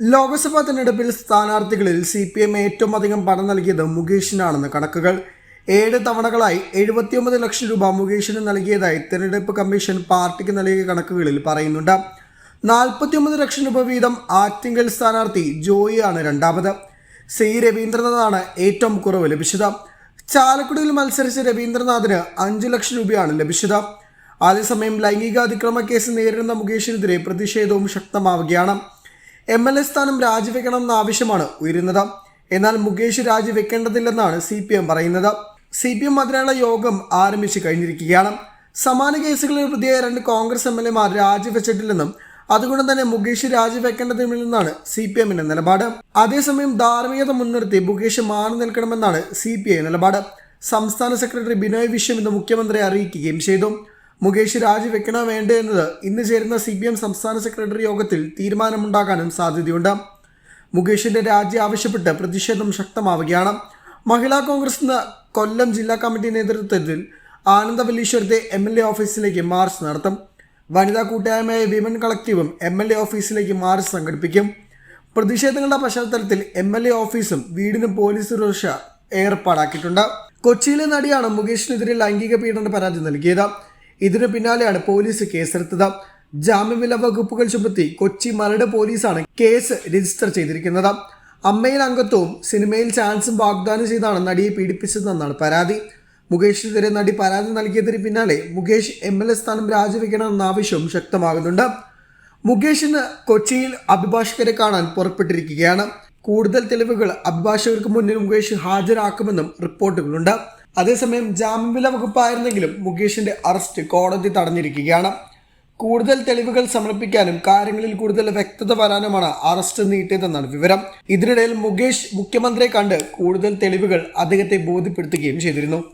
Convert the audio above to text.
ലോക്സഭാ തെരഞ്ഞെടുപ്പിൽ സ്ഥാനാർത്ഥികളിൽ C P M ഏറ്റവും അധികം പണം നൽകിയത് മുകേഷിനാണെന്ന് കണക്കുകൾ. ഏഴ് തവണകളായി എഴുപത്തിയൊമ്പത് ലക്ഷം രൂപ മുകേഷിന് നൽകിയതായി തെരഞ്ഞെടുപ്പ് കമ്മീഷൻ പാർട്ടിക്ക് നൽകിയ കണക്കുകളിൽ പറയുന്നുണ്ട്. നാൽപ്പത്തിയൊമ്പത് ലക്ഷം രൂപ വീതം ആറ്റിങ്കൽ സ്ഥാനാർത്ഥി ജോയിയാണ് രണ്ടാമത്. സി രവീന്ദ്രനാഥാണ് ഏറ്റവും കുറവ് ലഭിച്ചത്. ചാലക്കുടിയിൽ മത്സരിച്ച രവീന്ദ്രനാഥിന് അഞ്ചു ലക്ഷം രൂപയാണ് ലഭിച്ചത്. അതേസമയം ലൈംഗികാതിക്രമ കേസ് നേരിടുന്ന മുകേഷിനെതിരെ പ്രതിഷേധവും ശക്തമാവുകയാണ്. എം എൽ എ സ്ഥാനം രാജിവെക്കണമെന്ന ആവശ്യമാണ് ഉയരുന്നത്. എന്നാൽ മുകേഷ് രാജിവെക്കേണ്ടതില്ലെന്നാണ് സി പി എം പറയുന്നത്. സി പി എം അതിനുള്ള യോഗം ആരംഭിച്ചു കഴിഞ്ഞിരിക്കുകയാണ്. സമാന കേസുകളിൽ പ്രതിയായ രണ്ട് കോൺഗ്രസ് എം എൽ എമാർ രാജിവെച്ചിട്ടില്ലെന്നും അതുകൊണ്ട് തന്നെ മുകേഷ് രാജിവെക്കേണ്ടതില്ലെന്നാണ് സി പി എമ്മിന്റെ നിലപാട്. അതേസമയം ധാർമ്മികത മുൻനിർത്തി മുകേഷ് മാറി നിൽക്കണമെന്നാണ് സി പി ഐ നിലപാട്. സംസ്ഥാന സെക്രട്ടറി ബിനോയ് വിശ്വം ഇന്ന് മുഖ്യമന്ത്രിയെ അറിയിക്കുകയും ചെയ്തു. മുകേഷ് രാജിവെക്കണോ വേണ്ടേ എന്നത് ഇന്ന് ചേരുന്ന സി പി എം സംസ്ഥാന സെക്രട്ടറി യോഗത്തിൽ തീരുമാനമുണ്ടാകാനും സാധ്യതയുണ്ട്. മുകേഷിന്റെ രാജി ആവശ്യപ്പെട്ട് പ്രതിഷേധം ശക്തമാവുകയാണ്. മഹിളാ കോൺഗ്രസ് ഇന്ന് കൊല്ലം ജില്ലാ കമ്മിറ്റി നേതൃത്വത്തിൽ ആനന്ദവല്ലീശ്വരത്തെ എം എൽ എ ഓഫീസിലേക്ക് മാർച്ച് നടത്തും. വനിതാ കൂട്ടായ്മയായ വിമൻ കളക്റ്റീവും എം എൽ എ ഓഫീസിലേക്ക് മാർച്ച് സംഘടിപ്പിക്കും. പ്രതിഷേധങ്ങളുടെ പശ്ചാത്തലത്തിൽ എം എൽ എ ഓഫീസും വീടിനും പോലീസ് സുരക്ഷ ഏർപ്പാടാക്കിയിട്ടുണ്ട്. കൊച്ചിയിലെ നടിയാണ് മുകേഷിനെതിരെ ലൈംഗിക പീഡന പരാതി നൽകിയത്. ഇതിനു പിന്നാലെയാണ് പോലീസ് കേസെടുത്തത്. ജാമ്യമില്ല വകുപ്പുകൾ ചുമത്തി കൊച്ചി മരട് പോലീസാണ് കേസ് രജിസ്റ്റർ ചെയ്തിരിക്കുന്നത്. അമ്മയിൽ അംഗത്വവും സിനിമയിൽ ചാൻസും വാഗ്ദാനം ചെയ്താണ് നടിയെ പീഡിപ്പിച്ചതെന്നാണ് പരാതി. മുകേഷിനെതിരെ നടി പരാതി നൽകിയതിന് പിന്നാലെ മുകേഷ് എം എൽ എ സ്ഥാനം രാജിവെക്കണമെന്ന ആവശ്യവും ശക്തമാകുന്നുണ്ട്. മുകേഷിന് കൊച്ചിയിൽ അഭിഭാഷകരെ കാണാൻ പുറപ്പെട്ടിരിക്കുകയാണ്. കൂടുതൽ തെളിവുകൾ അഭിഭാഷകർക്ക് മുന്നിൽ മുകേഷ് ഹാജരാക്കുമെന്നും റിപ്പോർട്ടുകളുണ്ട്. അതേസമയം ജാമ്യവില വകുപ്പായിരുന്നെങ്കിലും മുകേഷിന്റെ അറസ്റ്റ് കോടതി തടഞ്ഞിരിക്കുകയാണ്. കൂടുതൽ തെളിവുകൾ സമർപ്പിക്കാനും കാര്യങ്ങളിൽ കൂടുതൽ വ്യക്തത വരാനുമാണ് അറസ്റ്റ് നീട്ടിയതെന്നാണ് വിവരം. ഇതിനിടയിൽ മുകേഷ് മുഖ്യമന്ത്രിയെ കണ്ട് കൂടുതൽ തെളിവുകൾ അദ്ദേഹത്തെ ബോധ്യപ്പെടുത്തുകയും ചെയ്തിരുന്നു.